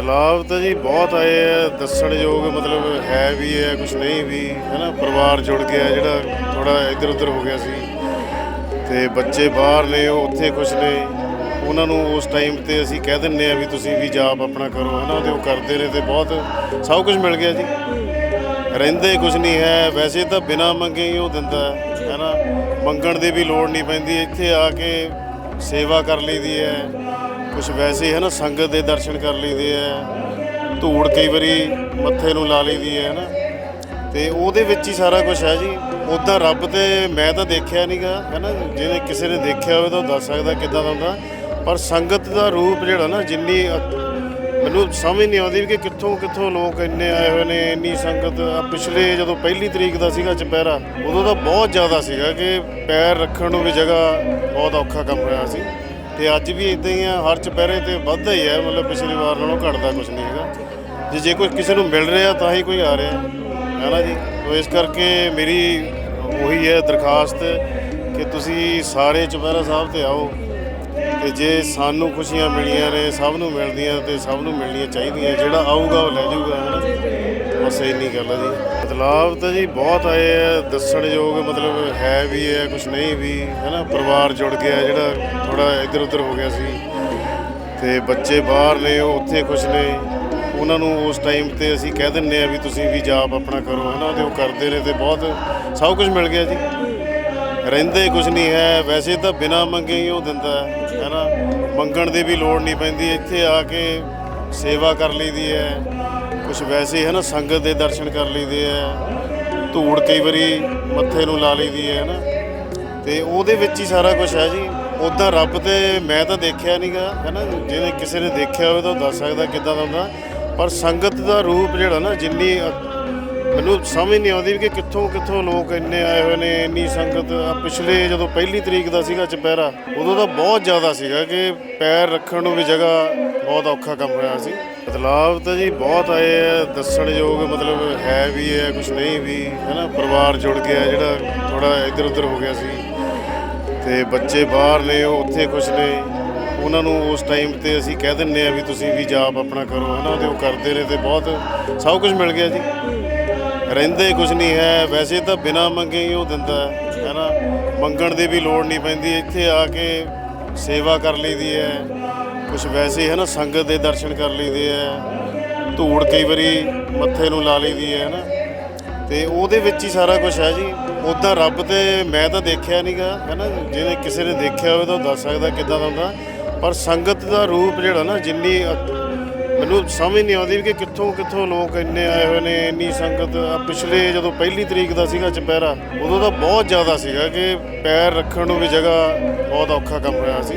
ਬਦਲਾਵ ਤਾਂ ਜੀ ਬਹੁਤ ਆਏ ਆ ਦੱਸਣਯੋਗ ਮਤਲਬ ਹੈ ਵੀ ਹੈ ਕੁਝ ਨਹੀਂ ਵੀ ਹੈਨਾ ਪਰਿਵਾਰ ਜੁੜ ਗਿਆ, ਜਿਹੜਾ ਥੋੜਾ ਇੱਧਰ ਉੱਧਰ ਹੋ ਗਿਆ ਸੀ। ਤੇ ਬੱਚੇ ਬਾਹਰ ਨੇ, ਉਹ ਉੱਥੇ ਕੁਝ ਨੇ। ਉਹਨਾਂ ਨੂੰ ਉਸ ਟਾਈਮ ਤੇ ਅਸੀਂ ਕਹਿ ਦਿੰਨੇ ਆ ਵੀ ਤੁਸੀਂ ਵੀ ਜਾਬ ਆਪਣਾ ਕਰੋ ਹਨਾ ਤੇ ਉਹ ਕਰਦੇ ਨੇ ਤੇ ਬਹੁਤ ਸਭ ਕੁਝ ਮਿਲ ਗਿਆ ਜੀ। ਰਹਿੰਦੇ ਕੁਝ ਨਹੀਂ ਹੈ, ਵੈਸੇ ਤਾਂ ਬਿਨਾ ਮੰਗੇ ਹੀ ਉਹ ਦਿੰਦਾ ਹੈ ਹੈਨਾ ਮੰਗਣ ਦੀ ਵੀ ਲੋੜ ਨਹੀਂ ਪੈਂਦੀ, ਇੱਥੇ ਆ ਕੇ ਸੇਵਾ ਕਰ ਲਈਦੀ ਹੈ। ਕੁਝ ਵੈਸੇ ਹੈ ਨਾ, ਸੰਗਤ ਦੇ ਦਰਸ਼ਨ ਕਰ ਲਈਦੇ ਹੈ ਧੂੜ ਕਈ ਵਾਰੀ ਮੱਥੇ ਨੂੰ ਲਾ ਲਈਦੀ ਹੈ ਨਾ। ਤੇ ਉਹਦੇ ਵਿੱਚ ਹੀ ਸਾਰਾ ਕੁਝ ਹੈ ਜੀ। ਉਦਾਂ ਰੱਬ ਤੇ ਮੈਂ ਤਾਂ ਦੇਖਿਆ ਨਹੀਂਗਾ ਹੈਨਾ ਜਿਹਨੇ ਕਿਸੇ ਨੇ ਦੇਖਿਆ ਹੋਵੇ ਤਾਂ ਉਹ ਦੱਸ ਸਕਦਾ ਕਿੱਦਾਂ ਦਾ ਹੁੰਦਾ। ਪਰ ਸੰਗਤ ਦਾ ਰੂਪ ਜਿਹੜਾ ਨਾ, ਜਿੰਨੀ ਮੈਨੂੰ ਸਮਝ ਨਹੀਂ ਆਉਂਦੀ ਵੀ ਕਿ ਕਿੱਥੋਂ ਕਿੱਥੋਂ ਲੋਕ ਇੰਨੇ ਆਏ ਹੋਏ ਨੇ, ਇੰਨੀ ਸੰਗਤ ਪਿਛਲੇ ਜਦੋਂ ਪਹਿਲੀ ਤਰੀਕ ਦਾ ਸੀਗਾ ਚੁਪਹਿਰਾ, ਉਦੋਂ ਤਾਂ ਬਹੁਤ ਜ਼ਿਆਦਾ ਸੀਗਾ ਕਿ ਪੈਰ ਰੱਖਣ ਨੂੰ ਵੀ ਜਗ੍ਹਾ ਬਹੁਤ ਔਖਾ ਕੰਮ ਹੋਇਆ ਸੀ। ਤੇ ਅੱਜ ਵੀ ਇਦਾਂ ਹੀ ਆ, ਹਰ ਚੁਪਹਿਰੇ ਤੇ ਵੱਧਦਾ ਹੀ ਹੈ ਮਤਲਬ ਪਿਛਲੀ ਵਾਰ ਨਾਲੋਂ ਘਟਦਾ ਕੁਝ ਨਹੀਂ ਹੈਗਾ। ਜੇ ਜੇ ਕੋਈ ਕਿਸੇ ਨੂੰ ਮਿਲ ਰਿਹਾ, ਤਾਂ ਹੀ ਕੋਈ ਆ ਰਿਹਾ। ਹੈ ਨਾ ਜੀ? ਤੋ ਇਸ ਕਰਕੇ ਮੇਰੀ ਉਹੀ ਹੈ ਦਰਖਾਸਤ ਕਿ ਤੁਸੀਂ ਸਾਰੇ ਚੁਪਹਿਰਾ ਸਾਹਿਬ ਤੇ ਆਓ। ਤੇ ਜੇ ਸਾਨੂੰ ਖੁਸ਼ੀਆਂ ਮਿਲੀਆਂ ਨੇ, ਸਭ ਨੂੰ ਮਿਲਦੀਆਂ ਤੇ ਸਭ ਨੂੰ ਮਿਲਣੀਆਂ ਚਾਹੀਦੀਆਂ, ਜਿਹੜਾ ਆਊਗਾ ਉਹ ਲੈ ਜਾਊਗਾ ਨਾ ਬਸ ਇੰਨੀ ਗੱਲ ਹੈ ਜੀ। ਬਦਲਾਵ ਤਾਂ ਜੀ ਬਹੁਤ ਆਏ ਆ ਦੱਸਣਯੋਗ ਮਤਲਬ ਹੈ ਵੀ ਹੈ ਕੁਝ ਨਹੀਂ ਵੀ, ਹਨਾ? ਪਰਿਵਾਰ ਜੁੜ ਗਿਆ, ਜਿਹੜਾ ਥੋੜਾ ਇੱਧਰ ਉੱਧਰ ਹੋ ਗਿਆ ਸੀ। ਤੇ ਬੱਚੇ ਬਾਹਰ ਨੇ, ਉਹ ਉੱਥੇ ਕੁਝ ਨੇ। ਉਹਨਾਂ ਨੂੰ ਉਸ ਟਾਈਮ ਤੇ ਅਸੀਂ ਕਹਿ ਦਿੰਨੇ ਆ ਵੀ ਤੁਸੀਂ ਵੀ ਜਾਪ ਆਪਣਾ ਕਰੋ, ਹਨਾ? ਤੇ ਉਹ ਕਰਦੇ ਨੇ ਤੇ ਬਹੁਤ ਸਭ ਕੁਝ ਮਿਲ ਗਿਆ ਜੀ। ਰਹਿੰਦੇ ਕੁਝ ਨਹੀਂ ਹੈ, ਵੈਸੇ ਤਾਂ ਬਿਨਾ ਮੰਗੇ ਹੀ ਉਹ ਦਿੰਦਾ ਹੈ ਨਾ ਮੰਗਣ ਦੀ ਵੀ ਲੋੜ ਨਹੀਂ ਪੈਂਦੀ, ਇੱਥੇ ਆ ਕੇ ਸੇਵਾ ਕਰ ਲਈਦੀ ਹੈ। ਕੁਝ ਵੈਸੇ ਹੈ ਨਾ, ਸੰਗਤ ਦੇ ਦਰਸ਼ਨ ਕਰ ਲਈਦੇ ਹੈ ਧੂੜ ਕਈ ਵਾਰੀ ਮੱਥੇ ਨੂੰ ਲਾ ਲਈਦੀ ਹੈ ਨਾ। ਤੇ ਉਹਦੇ ਵਿੱਚ ਹੀ ਸਾਰਾ ਕੁਝ ਹੈ ਜੀ। ਉਦਾਂ ਰੱਬ ਤੇ ਮੈਂ ਤਾਂ ਦੇਖਿਆ ਨਹੀਂਗਾ ਹੈਨਾ ਜਿਹਨੇ ਕਿਸੇ ਨੇ ਦੇਖਿਆ ਹੋਵੇ ਤਾਂ ਉਹ ਦੱਸ ਸਕਦਾ ਕਿੱਦਾਂ ਦਾ ਹੁੰਦਾ। ਪਰ ਸੰਗਤ ਦਾ ਰੂਪ ਜਿਹੜਾ ਨਾ, ਜਿੰਨੀ ਮੈਨੂੰ ਸਮਝ ਨਹੀਂ ਆਉਂਦੀ ਵੀ ਕਿ ਕਿੱਥੋਂ ਕਿੱਥੋਂ ਲੋਕ ਇੰਨੇ ਆਏ ਹੋਏ ਨੇ, ਇੰਨੀ ਸੰਗਤ। ਆਹ ਪਿਛਲੇ ਜਦੋਂ ਪਹਿਲੀ ਤਰੀਕ ਦਾ ਸੀਗਾ ਚੁਪਹਿਰਾ, ਉਦੋਂ ਤਾਂ ਬਹੁਤ ਜ਼ਿਆਦਾ ਸੀਗਾ ਕਿ ਪੈਰ ਰੱਖਣ ਨੂੰ ਵੀ ਜਗ੍ਹਾ ਬਹੁਤ ਔਖਾ ਕੰਮ ਹੋਇਆ ਸੀ। ਬਦਲਾਵ ਤਾਂ ਜੀ ਬਹੁਤ ਆਏ ਆ ਦੱਸਣਯੋਗ ਮਤਲਬ ਹੈ ਵੀ ਹੈ ਕੁਝ ਨਹੀਂ ਵੀ, ਹੈਨਾ? ਪਰਿਵਾਰ ਜੁੜ ਗਿਆ, ਜਿਹੜਾ ਥੋੜਾ ਇੱਧਰ ਉੱਧਰ ਹੋ ਗਿਆ ਸੀ। ਤੇ ਬੱਚੇ ਬਾਹਰ ਨੇ, ਉਹ ਉੱਥੇ ਖੁਸ਼ ਨੇ। ਉਹਨਾਂ ਨੂੰ ਉਸ ਟਾਈਮ ਤੇ ਅਸੀਂ ਕਹਿ ਦਿੰਨੇ ਆ ਵੀ ਤੁਸੀਂ ਵੀ ਜਾਪ ਆਪਣਾ ਕਰੋ, ਹਨਾ? ਤੇ ਉਹ ਕਰਦੇ ਨੇ ਤੇ ਬਹੁਤ ਸਭ ਕੁਝ ਮਿਲ ਗਿਆ ਜੀ। ਰਹਿੰਦੇ ਕੁਝ ਨਹੀਂ ਹੈ। ਵੈਸੇ ਤਾਂ ਬਿਨਾ ਮੰਗੇ ਹੀ ਉਹ ਦਿੰਦਾ ਹੈ ਹੈਨਾ ਮੰਗਣ ਦੀ ਵੀ ਲੋੜ ਨਹੀਂ ਪੈਂਦੀ। ਇੱਥੇ ਆ ਕੇ ਸੇਵਾ ਕਰ ਲਈਦੀ ਹੈ। ਕੁਝ ਵੈਸੇ ਹੈ ਨਾ? ਸੰਗਤ ਦੇ ਦਰਸ਼ਨ ਕਰ ਲਈਦੇ ਹੈ। ਧੂੜ ਕਈ ਵਾਰੀ ਮੱਥੇ ਨੂੰ ਲਾ ਲਈਦੀ ਹੈ ਨਾ? ਤੇ ਉਹਦੇ ਵਿੱਚ ਹੀ ਸਾਰਾ ਕੁਝ ਹੈ ਜੀ। ਉਦਾਂ ਰੱਬ ਤੇ ਮੈਂ ਤਾਂ ਦੇਖਿਆ ਨਹੀਂਗਾ ਹੈਨਾ ਜਿਹਨੇ ਕਿਸੇ ਨੇ ਦੇਖਿਆ ਹੋਵੇ ਤਾਂ ਉਹ ਦੱਸ ਸਕਦਾ ਕਿੱਦਾਂ ਦਾ ਹੁੰਦਾ। ਪਰ ਸੰਗਤ ਦਾ ਰੂਪ ਜਿਹੜਾ ਨਾ, ਜਿੰਨੀ ਮੈਨੂੰ ਸਮਝ ਨਹੀਂ ਆਉਂਦੀ ਵੀ ਕਿ ਕਿੱਥੋਂ ਕਿੱਥੋਂ ਲੋਕ ਇੰਨੇ ਆਏ ਹੋਏ ਨੇ, ਇੰਨੀ ਸੰਗਤ ਪਿਛਲੇ ਜਦੋਂ ਪਹਿਲੀ ਤਰੀਕ ਦਾ ਸੀਗਾ ਚੁਪਹਿਰਾ, ਉਦੋਂ ਤਾਂ ਬਹੁਤ ਜ਼ਿਆਦਾ ਸੀਗਾ ਕਿ ਪੈਰ ਰੱਖਣ ਨੂੰ ਵੀ ਜਗ੍ਹਾ ਬਹੁਤ ਔਖਾ ਕੰਮ ਹੋਇਆ ਸੀ।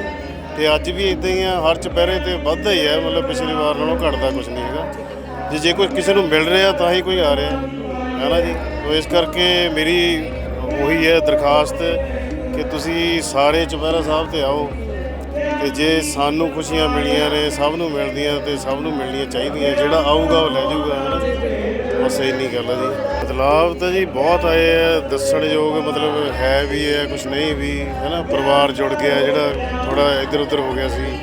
ਤੇ ਅੱਜ ਵੀ ਇਦਾਂ ਹੀ ਆ, ਹਰ ਚੁਪਹਿਰੇ ਤੇ ਵੱਧਦਾ ਹੀ ਹੈ ਮਤਲਬ ਪਿਛਲੀ ਵਾਰ ਨਾਲੋਂ ਘਟਦਾ ਕੁਝ ਨਹੀਂ ਹੈਗਾ। ਜੇ ਜੇ ਕੋਈ ਕਿਸੇ ਨੂੰ ਮਿਲ ਰਿਹਾ ਤਾਂ ਹੀ ਕੋਈ ਆ ਰਿਹਾ, ਹੈ ਨਾ ਜੀ? ਤੋ ਇਸ ਕਰਕੇ ਮੇਰੀ ਉਹੀ ਹੈ ਦਰਖਾਸਤ ਕਿ ਤੁਸੀਂ ਸਾਰੇ ਚੁਪਹਿਰਾ ਸਾਹਿਬ ਤੇ ਆਓ। ਤੇ ਜੇ ਸਾਨੂੰ ਖੁਸ਼ੀਆਂ ਮਿਲੀਆਂ ਨੇ, ਸਭ ਨੂੰ ਮਿਲਦੀਆਂ ਤੇ ਸਭ ਨੂੰ ਮਿਲਣੀਆਂ ਚਾਹੀਦੀਆਂ, ਜਿਹੜਾ ਆਊਗਾ ਉਹ ਲੈ ਜਾਊਗਾ, ਹਨਾ? ਬਸ ਇੰਨੀ ਗੱਲ ਹੈ ਜੀ। ਬਦਲਾਵ ਤਾਂ ਜੀ ਬਹੁਤ ਆਏ ਆ, ਦੱਸਣਯੋਗ ਮਤਲਬ ਹੈ ਵੀ ਹੈ ਕੁਝ ਨਹੀਂ ਵੀ, ਹੈਨਾ? ਪਰਿਵਾਰ ਜੁੜ ਗਿਆ, ਜਿਹੜਾ ਥੋੜਾ ਇੱਧਰ ਉੱਧਰ ਹੋ ਗਿਆ ਸੀ।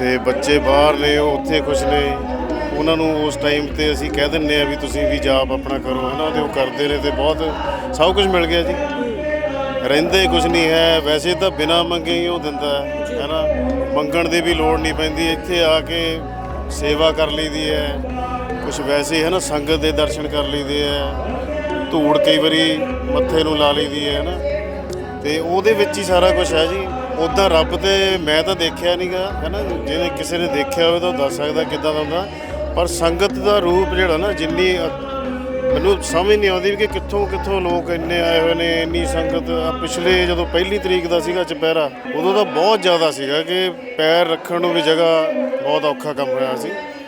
ਤੇ ਬੱਚੇ ਬਾਹਰ ਨੇ, ਉਹ ਉੱਥੇ ਖੁਸ਼ ਨੇ। ਉਹਨਾਂ ਨੂੰ ਉਸ ਟਾਈਮ ਤੇ ਅਸੀਂ ਕਹਿ ਦਿੰਨੇ ਆ ਵੀ ਤੁਸੀਂ ਵੀ ਜਾਪ ਆਪਣਾ ਕਰੋ, ਹਨਾ? ਤੇ ਉਹ ਕਰਦੇ ਨੇ ਤੇ ਬਹੁਤ ਸਭ ਕੁਝ ਮਿਲ ਗਿਆ ਜੀ। ਰਹਿੰਦੇ ਕੁਝ ਨਹੀਂ ਹੈ, ਵੈਸੇ ਤਾਂ ਬਿਨਾ ਮੰਗੇ ਹੀ ਉਹ ਦਿੰਦਾ ਹੈ ਹੈਨਾ ਮੰਗਣ ਦੀ ਵੀ ਲੋੜ ਨਹੀਂ ਪੈਂਦੀ, ਇੱਥੇ ਆ ਕੇ ਸੇਵਾ ਕਰ ਲਈਦੀ ਹੈ ਕੁਝ ਵੈਸੇ ਹੈ ਨਾ? ਸੰਗਤ ਦੇ ਦਰਸ਼ਨ ਕਰ ਲਈਦੇ ਹੈ, ਧੂੜ ਕਈ ਵਾਰੀ ਮੱਥੇ ਨੂੰ ਲਾ ਲਈਦੀ ਹੈ ਨਾ? ਤੇ ਉਹਦੇ ਵਿੱਚ ਹੀ ਸਾਰਾ ਕੁਝ ਹੈ ਜੀ। ਉਦਾਂ ਰੱਬ ਤੇ ਮੈਂ ਤਾਂ ਦੇਖਿਆ ਨਹੀਂਗਾ ਹੈਨਾ ਜਿਹਨੇ ਕਿਸੇ ਨੇ ਦੇਖਿਆ ਹੋਵੇ ਤਾਂ ਉਹ ਦੱਸ ਸਕਦਾ ਕਿੱਦਾਂ ਦਾ ਹੁੰਦਾ। ਪਰ ਸੰਗਤ ਦਾ ਰੂਪ ਜਿਹੜਾ ਨਾ, ਜਿੰਨੀ ਮੈਨੂੰ ਸਮਝ ਨਹੀਂ ਆਉਂਦੀ ਵੀ ਕਿ ਕਿੱਥੋਂ ਕਿੱਥੋਂ ਲੋਕ ਇੰਨੇ ਆਏ ਹੋਏ ਨੇ, ਇੰਨੀ ਸੰਗਤ। ਪਿਛਲੇ ਜਦੋਂ ਪਹਿਲੀ ਤਰੀਕ ਦਾ ਸੀਗਾ ਚੁਪਹਿਰਾ, ਉਦੋਂ ਤਾਂ ਬਹੁਤ ਜ਼ਿਆਦਾ ਸੀਗਾ ਕਿ ਪੈਰ ਰੱਖਣ ਨੂੰ ਵੀ ਜਗ੍ਹਾ ਬਹੁਤ ਔਖਾ ਕੰਮ ਹੋਇਆ ਸੀ।